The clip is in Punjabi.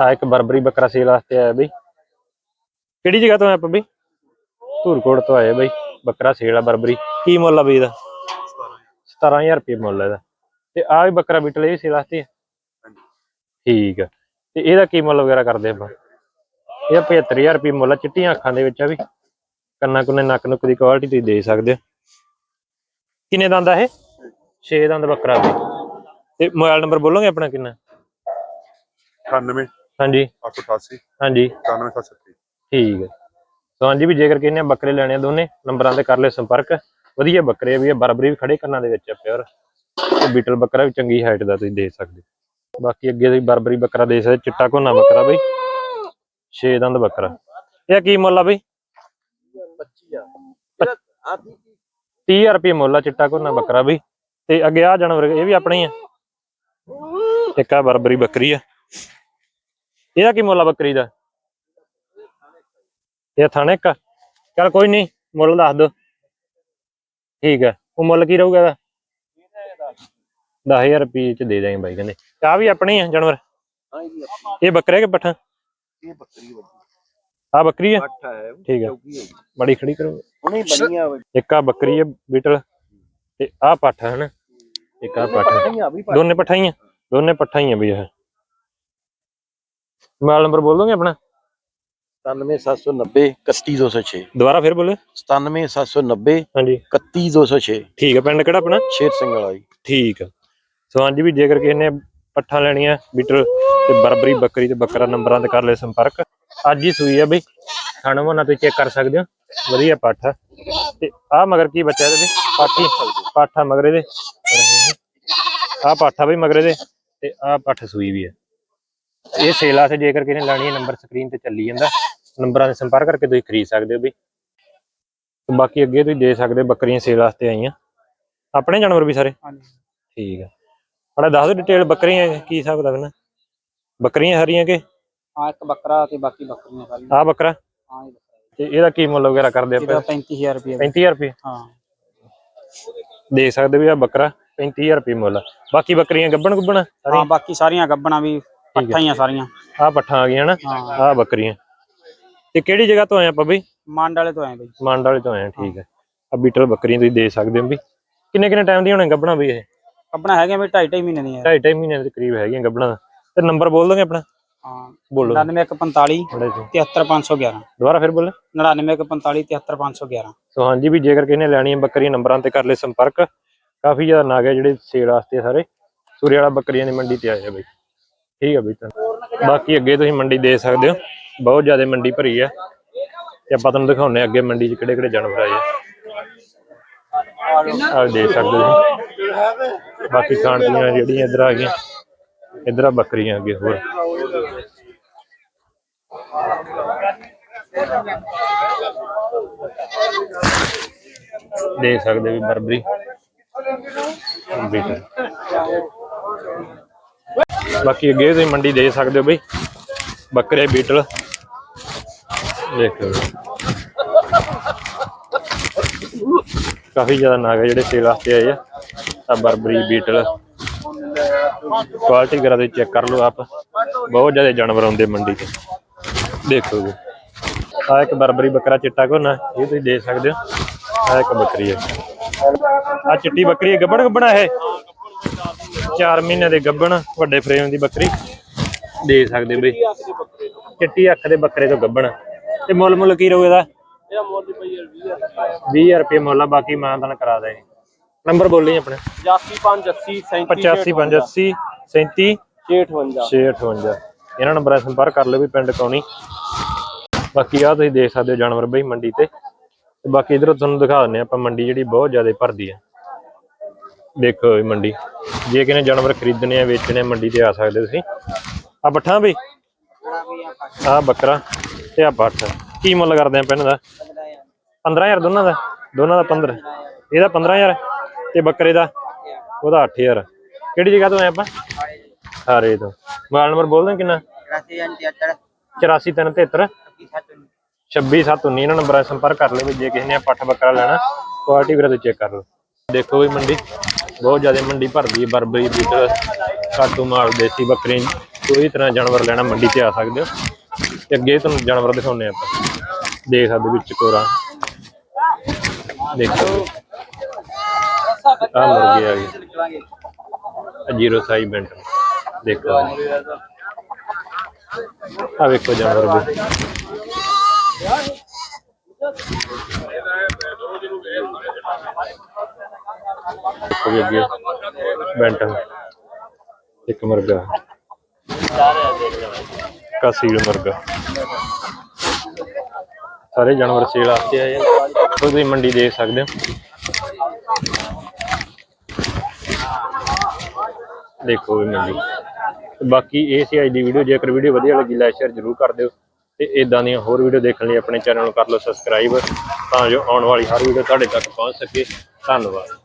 ਆ ਇੱਕ ਬਰਬਰੀ ਬੱਕਰਾ ਸੇਲ ਵਾਸਤੇ ਆਇਆ ਬਈ। ਕਿਹੜੀ ਜਗ੍ਹਾ ਤੋਂ ਆਇਆ ਆਪਾਂ ਬਈ? ਧੂਰਕੋਟ ਤੋਂ ਆਏ ਬਈ, ਬੱਕਰਾ ਸੇਲ ਆ, ਬਰਬਰੀ। ਕੀ ਮੁੱਲ ਆ ਬਈ ਇਹਦਾ? 17000 ਰੁਪਏ ਮੁੱਲ ਇਹਦਾ। ਤੇ ਆ ਵੀ ਬੱਕਰਾ ਬੀਟਲ ਇਹ ਸੇਲ ਵਾਸਤੇ ਆ? ਠੀਕ ਆ। ਤੇ ਇਹਦਾ ਕੀ ਮੁੱਲ ਵਗੈਰਾ ਕਰਦੇ ਆਪਾਂ? ਇਹ 75000 ਰੁਪਏ ਮੁੱਲ ਆ, ਚਿੱਟੀਆਂ ਅੱਖਾਂ ਦੇ ਵਿੱਚ ਆ ਵੀ ਕੰਨਾਂ ਕੁੰਨੇ ਨੱਕ ਨੁੱਕ ਦੀ ਕੁਆਲਿਟੀ ਤੁਸੀਂ ਦੇ ਸਕਦੇ ਹੋ। ਕਿੰਨੇ ਦੰਦ ਆ ਇਹ? 6 ਦੰਦ ਬੱਕਰਾ ਵੀ ਤੇ ਮੋਬਾਈਲ ਨੰਬਰ ਬੋਲੋਗੇ ਆਪਣਾ ਕਿੰਨਾ? 98 ਹਾਂਜੀ। 888 ਹਾਂਜੀ। 9770 ਠੀਕ ਹੈ। ਸੋ ਹਾਂਜੀ ਵੀ ਜੇਕਰ ਕਿਹਨੇ ਬੱਕਰੇ ਲੈਣੇ ਆ ਦੋਨੇ ਨੰਬਰਾਂ ਤੇ ਕਰ ਲਿਓ ਸੰਪਰਕ। ਵਧੀਆ ਬੱਕਰੇ ਵੀ ਆ ਬਰਬਰੀ ਵੀ ਖੜੇ ਕੰਨਾਂ ਦੇ ਵਿੱਚ ਆ ਪਿਓਰ। ਤੇ ਬੀਟਲ ਬੱਕਰਾ ਵੀ ਚੰਗੀ ਹਾਈਟ ਦਾ ਤੁਸੀਂ ਦੇ ਸਕਦੇ ਹੋ। ਬਾਕੀ ਅੱਗੇ ਤੁਸੀਂ ਬਰਬਰੀ ਬੱਕਰਾ ਦੇ ਸਕਦੇ ਚਿੱਟਾ ਕੋਨਾ ਬੱਕਰਾ ਬਈ। 6 ਦੰਦ ਬੱਕਰਾ। ਇਹ ਕੀ ਮੁੱਲ ਆ ਬਈ? 30000 ਰੁਪਏ ਮੁੱਲ ਆ ਚਿੱਟਾ ਕੋਨਾ ਬੱਕਰਾ ਬਈ। ਤੇ ਅੱਗੇ ਆ ਜਾਨਵਰ ਇਹ ਵੀ ਆਪਣੇ ਹੀ ਆ। ਇੱਕ ਆ ਬਰਬਰੀ ਬੱਕਰੀ ਆ। ਇਹਦਾ ਕੀ ਮੁੱਲ ਆ ਬੱਕਰੀ ਦਾ? ਇਹ ਥਾਣੇ ਇੱਕ ਚਲ ਕੋਈ ਨਹੀਂ ਮੁੱਲ ਦੱਸ ਦੋ ਠੀਕ ਹੈ ਉਹ ਮੁੱਲ ਕੀ ਰਹੂਗਾ ਇਹਦਾ? 10000 ਰੁਪਏ ਚ ਦੇ ਦਾਂਗੇ ਬਾਈ ਕਹਿੰਦੇ। ਤੇ ਆ ਵੀ ਆਪਣੇ ਹੀ ਆ ਜਾਨਵਰ? ਇਹ ਬੱਕਰੇ ਕਿ ਪੱਠਾ? ਇਹ ਬੱਕਰੀ ਵੱਡੀ ਆ ਬੱਕਰੀ ਆ? ਪੱਠ ਹੈ ਠੀਕ ਹੈ ਚੌਕੀ ਹੈ ਬੜੀ ਖੜੀ ਕਰੋ। ਉਹਨੇ ਬਣੀਆਂ ਇੱਕ ਆ ਬੱਕਰੀ ਆ ਬੀਟਲ। ਤੇ ਆ ਪੱਠ ਹੈ ਨਾ ਇੱਕ ਆ। ਪੱਠ ਹੈ। ਵੱਡੀਆਂ ਵੀ ਦੋਨੇ ਪੱਠਾ ਹੀ ਆ। ਦੋਨੇ ਪੱਠਾ ਹੀ ਆ ਵੀ ਇਹ। ਮੋਬਾਈਲ ਨੰਬਰ ਬੋਲ ਦੋਗੇ ਆਪਣਾ? 97790 31206 ਦੁਬਾਰਾ ਫਿਰ ਬੋਲੇ। 97790 ਹਾਂਜੀ। 31206 ਠੀਕ ਹੈ ਪਿੰਡ ਕਿਹੜਾ ਆਪਣਾ? ਸ਼ੇਰ ਸਿੰਘ ਵਾਲਾ ਜੀ। ਠੀਕ ਆ। ਸੋ ਹਾਂਜੀ ਵੀ ਜੇਕਰ ਕਿਸੇ ਨੇ ਪੱਠਾ ਲੈਣੀਆਂ ਬੀਟਲ ਤੇ ਬਰਬਰੀ ਬੱਕਰੀ ਤੇ ਬੱਕਰਾ ਨੰਬਰਾਂ ਤੇ ਕਰ ਲੈ ਸੰਪਰਕ ਅੱਜ ਹੀ ਸੂਈ ਆ ਬਈ। ਖਾਣਾ ਮੋਨਾ ਤੁਸੀਂ ਚੈੱਕ ਕਰ ਸਕਦੇ ਹੋ। ਵਧੀਆ ਪੱਠ ਤੇ ਆ ਮਗਰ ਕੀ ਬੱਚਾ ਇਹਦੇ? ਪਾਠੀ ਪਾਠਾ ਮਗਰੇ ਦੇ ਆ ਪਾਠਾ ਬਈ ਮਗਰੇ ਦੇ ਤੇ ਆ ਪੱਠ ਸੂਈ ਵੀ ਆ। ਇਹ ਸੇਲਾ ਤੇ ਜੇਕਰ ਕਿਸੇ ਨੇ ਲੈਣੀ ਹੈ ਨੰਬਰ ਸਕਰੀਨ ਤੇ ਚੱਲੀ ਜਾਂਦਾ। ਨੰਬਰਾਂ ਤੇ ਸੰਪਰਕ ਕਰਕੇ ਤੁਸੀਂ ਖਰੀਦ ਸਕਦੇ ਹੋ ਤੇ ਬਾਕੀ ਅੱਗੇ ਤੁਸੀਂ ਦੇ ਸਕਦੇ ਬੱਕਰੀਆਂ ਸੇਲ ਵਾਸਤੇ ਆਈਆਂ। ਆਪਣੇ ਜਾਨਵਰ ਵੀ ਸਾਰੇ? ਠੀਕ ਹੈ ਬੜਾ ਦੱਸ ਦਿਓ ਡਿਟੇਲ ਬੱਕਰੀਆਂ ਕੀ ਹਿਸਾਬ ਦਾ ਨਾ? ਬੱਕਰੀਆਂ ਹਰੀਆਂ ਕਿ? ਹਾਂ ਇੱਕ ਬੱਕਰਾ ਤੇ ਬਾਕੀ ਬੱਕਰੀਆਂ ਸਾਰੀਆਂ। ਆ ਬੱਕਰਾ? ਹਾਂ ਇਹ ਬੱਕਰਾ। ਤੇ ਇਹਦਾ ਕੀ ਮੁੱਲ ਵਗੈਰਾ ਕਰਦੇ ਇਹਦਾ ਆਪਾਂ 35000 ਰੁਪਏ। 35000 ਰੁਪਏ? ਹਾਂ। ਦੇ ਸਕਦੇ ਵੀ ਆ ਬੱਕਰਾ 35000 ਰੁਪਏ ਮੁੱਲ ਆ। ਬਾਕੀ ਬੱਕਰੀਆਂ ਗੱਬਣ ਗੁੱਬਣ? ਹਾਂ ਬਾਕੀ ਸਾਰੀਆਂ ਗੱਬਣਾ ਵੀ ਪੱਠਾਂ ਹੀ। ਆ ਸਾਰੀਆਂ। ਆ ਪੱਠਾਂ ਆ ਗਈਆਂ ਨਾ ਆ ਬੱਕਰੀਆਂ। ਤੇ ਕਿਹੜੀ ਜਗ੍ਹਾ ਤੋਂ ਆਏ ਆਪਾਂ ਬਈ? ਮੰਡ ਵਾਲੇ ਤੋਂ ਆਏ ਬਈ। ਮੰਡ ਵਾਲੇ ਤੋਂ ਆਏ ਠੀਕ ਹੈ। ਆ ਬੀਟਲ ਬੱਕਰੀਆਂ ਤੁਸੀਂ ਦੇ ਸਕਦੇ ਹੋ ਵੀ ਕਿੰਨੇ ਕਿੰਨੇ ਟਾਈਮ ਦੀਆਂ ਹੋਣੇ ਗੱਬਣਾ ਵੀ ਇਹ? ਗੱਬਣਾ ਹੈਗੇ ਵੀ 2.5 2.5 ਮਹੀਨੇ ਦੀਆਂ। ਢਾਈ ਢਾਈ ਮਹੀਨੇ ਦੇ ਕਰੀਬ ਹੈਗੀਆਂ ਗੱਬਣਾ ਦਾ। ਤੇ ਨੰਬਰ ਬੋਲ ਦੋਗੇ ਆਪਣਾ? ਹਾਂ। ਬੋਲੋ। 99145 ਥੋੜਾ ਜਿਹਾ 73511 ਦੁਬਾਰਾ ਫਿਰ ਬੋਲੇ। 99145 73511 ਸੋ ਹਾਂਜੀ ਵੀ ਜੇਕਰ ਕਿਸੇ ਨੇ ਲੈਣੀ ਹੈ ਬੱਕਰੀਆਂ ਨੰਬਰਾਂ ਤੇ ਕਰ ਲੈ ਸੰਪਰਕ ਕਾਫੀ ਜ਼ਿਆਦਾ ਨਾਗ ਹੈ ਜਿਹੜੇ ਸੇਲ ਵਾਸਤੇ ਸਾਰੇ ਸੂਰੇ। ਵਾਲਾ ਬੱਕਰੀਆਂ ਦੀ ਮੰਡੀ ਤੇ ਆਏ ਆ ਬਈ। ਠੀਕ ਆ ਬਈ ਬਾਕੀ ਅੱਗੇ ਤੁਸੀਂ ਮੰਡੀ ਦੇ ਸਕਦੇ ਹੋ। ਬਹੁਤ ਜ਼ਿਆਦਾ ਮੰਡੀ ਭਰੀ ਹੈ ਤੇ ਆਪਾਂ ਤੁਹਾਨੂੰ ਦਿਖਾਉਣੇ ਅੱਗੇ ਮੰਡੀ 'ਚ ਕਿਹੜੇ ਕਿਹੜੇ ਜਾਨਵਰ ਆਏ ਆ। ਆਹ ਸਕਦੇ ਹੋ ਬਾਕੀ ਖਾਣ ਦੀਆਂ ਜਿਹੜੀਆਂ ਇੱਧਰ ਆ ਗਈਆਂ। ਇੱਧਰ ਆ ਬੱਕਰੀਆਂ ਅੱਗੇ ਹੋਰ। ਦੇ ਸਕਦੇ ਵੀ ਬਰਬਰੀ। ਬੀਟਲ ਬਾਕੀ ਅੱਗੇ ਤੁਸੀਂ ਮੰਡੀ ਦੇ ਸਕਦੇ ਹੋ ਬਈ। ਬੱਕਰੇ, ਬੀਟਲ। ਦੇਖੋ ਕਾਫੀ ਜ਼ਿਆਦਾ ਨਾਗ ਹੈ ਜਿਹੜੇ ਸੇਲ ਵਾਸਤੇ ਆਏ ਆ। ਆ ਬਰਬਰੀ, ਬੀਟਲ। ਕੁਆਲਿਟੀ ਵਗੈਰਾ ਦੇ ਚੈੱਕ ਕਰ ਲਓ ਆਪ। ਬਹੁਤ ਜ਼ਿਆਦਾ ਜਾਨਵਰ ਆਉਂਦੇ ਮੰਡੀ 'ਚ। ਦੇਖੋ ਜੀ। ਆ ਇੱਕ ਬਰਬਰੀ ਬੱਕਰਾ ਚਿੱਟਾ ਕੋਨਾ ਇਹ ਤੁਸੀਂ ਦੇਖ ਸਕਦੇ ਹੋ। ਆ ਇੱਕ ਬੱਕਰੀ ਹੈ ਆ ਚਿੱਟੀ ਬੱਕਰੀ ਹੈ ਗੱਬੜ ਗੱਬਣਾ ਇਹ। 4 ਮਹੀਨੇ ਦੇ ਗੱਬਣ ਵੱਡੇ ਫਰੇਮ ਦੀ ਬੱਕਰੀ ਦੇ ਸਕਦੇ ਬਈ ਚਿੱਟੀ ਅੱਖ ਦੇ ਬੱਕਰੇ ਤੋਂ ਗੱਬਣ ਤੇ ਮੁੱਲ ਮੁੱਲ ਕੀ ਰਹੂ ਇਹਦਾ ਇਹਦਾ ਮੁੱਲ ਪਈ 20000 20000 ਰੁਪਏ ਮੁੱਲ ਆ ਬਾਕੀ ਮਾਨਦਾਨ ਕਰਾ ਦੇ ਨੰਬਰ ਬੋਲੀ ਆਪਣੇ 80580 85 87 37 658 ਇਹਨਾਂ ਨੰਬਰਾਂ ਸੰਪਰਕ ਕਰ ਲਿਓ ਵੀ ਪਿੰਡ ਕੌਣੀ ਬਾਕੀ ਆ ਤੁਸੀਂ ਦੇਖ ਸਕਦੇ ਹੋ ਜਾਨਵਰ ਬਈ ਮੰਡੀ ਤੇ ਤੇ ਬਾਕੀ ਇਧਰੋਂ ਤੁਹਾਨੂੰ ਦਿਖਾ ਦਿੰਨੇ ਆਪਾਂ ਮੰਡੀ ਜਿਹੜੀ ਬਹੁਤ ਜ਼ਿਆਦਾ ਭਰਦੀ ਹੈ ਦੇਖੋ ਇਹ ਮੰਡੀ। ਜੇ ਕਿਨੇ ਜਾਨਵਰ ਖਰੀਦਣੇ ਆ, ਵੇਚਣੇ ਮੰਡੀ ਤੇ ਆ ਸਕਦੇ ਤੁਸੀਂ। ਆ ਪੱਠਾਂ ਬਈ ਆ ਬੱਕਰਾ ਤੇ ਆ ਪੱਠ ਕੀ ਮੁੱਲ ਕਰਦੇ ਆ ਪੈਨ ਦਾ? 15000 ਦੋਨਾਂ ਦਾ? ਦੋਨਾਂ ਦਾ 15 ਇਹਦਾ 15000 ਤੇ ਬੱਕਰੇ ਦਾ? ਉਹਦਾ 8000 ਕਿਹੜੀ ਜਗ੍ਹਾ ਤੋਂ ਆਏ ਆਪਾਂ? ਹਾਰੇ ਤੋਂ। ਮੋਬਾਈਲ ਨੰਬਰ ਬੋਲ ਦੇ ਕਿੰਨਾ? 84373 26719 ਇਹਨਾਂ ਨੰਬਰਾਂ 'ਤੇ ਸੰਪਰਕ ਕਰ ਲਿਓ ਜੇ ਕਿਸੇ ਨੇ ਪੱਠ ਬੱਕਰਾ ਲੈਣਾ ਕੁਆਲਿਟੀ ਵੀਰੇ ਚੈੱਕ ਕਰ ਲਓ। ਦੇਖੋ ਵੀ ਮੰਡੀ, ਬਹੁਤ ਜ਼ਿਆਦਾ ਮੰਡੀ ਭਰਦੀ ਹੈ, ਬਰਬਰੀ ਬੀਟਰ ਕਾਟੂ ਮਾਲ, ਦੇਸੀ ਬੱਕਰੀ ਕੋਈ ਤਰ੍ਹਾਂ ਜਾਨਵਰ ਲੈਣਾ ਮੰਡੀ ਤੇ ਆ ਸਕਦੇ ਹੋ। ਤੇ ਅੱਗੇ ਤੁਹਾਨੂੰ ਜਾਨਵਰ ਦਿਖਾਉਣੇ ਆਪਾਂ। ਦੇਖ ਸਕਦੇ ਵਿੱਚ ਕੋਰਾ। ਦੇਖੋ। ਆ ਮੁਰਗੇ ਆ ਗਏ ਜੀਰੋ ਸਾਈ ਬੈਂਟ। ਦੇਖੋ ਆ ਵੇਖੋ ਜਾਨਵਰ ਵੀ। ਦੇਖੋ ਵੀ ਅੱਗੇ ਬੈਂਟ ਇੱਕ ਮੁਰਗਾ। ਕਾਸੀਲ ਮੁਰਗਾ। ਸਾਰੇ ਜਾਨਵਰ ਸੇਲ ਵਾਸਤੇ ਆਏ ਆ। ਤੁਸੀਂ ਮੰਡੀ ਦੇਖ ਸਕਦੇ ਹੋ। ਦੇਖੋ ਵੀ ਮੰਡੀ। ਬਾਕੀ ਇਹ ਸੀ ਅੱਜ ਦੀ ਵੀਡੀਓ ਜੇਕਰ ਵੀਡੀਓ ਵਧੀਆ ਲੱਗੀ ਲਾਈਕ ਸ਼ੇਅਰ ਜ਼ਰੂਰ ਕਰ ਦਿਓ। ਤੇ ਇਦਾਂ ਦੀਆਂ ਹੋਰ ਵੀਡੀਓ ਦੇਖਣ ਲਈ ਆਪਣੇ ਚੈਨਲ ਨੂੰ ਕਰ ਲਓ ਸਬਸਕ੍ਰਾਈਬ ਤਾਂ ਜੋ ਆਉਣ ਵਾਲੀ ਹਰ ਵੀਡੀਓ ਤੁਹਾਡੇ ਤੱਕ ਪਹੁੰਚ ਸਕੇ। ਧੰਨਵਾਦ।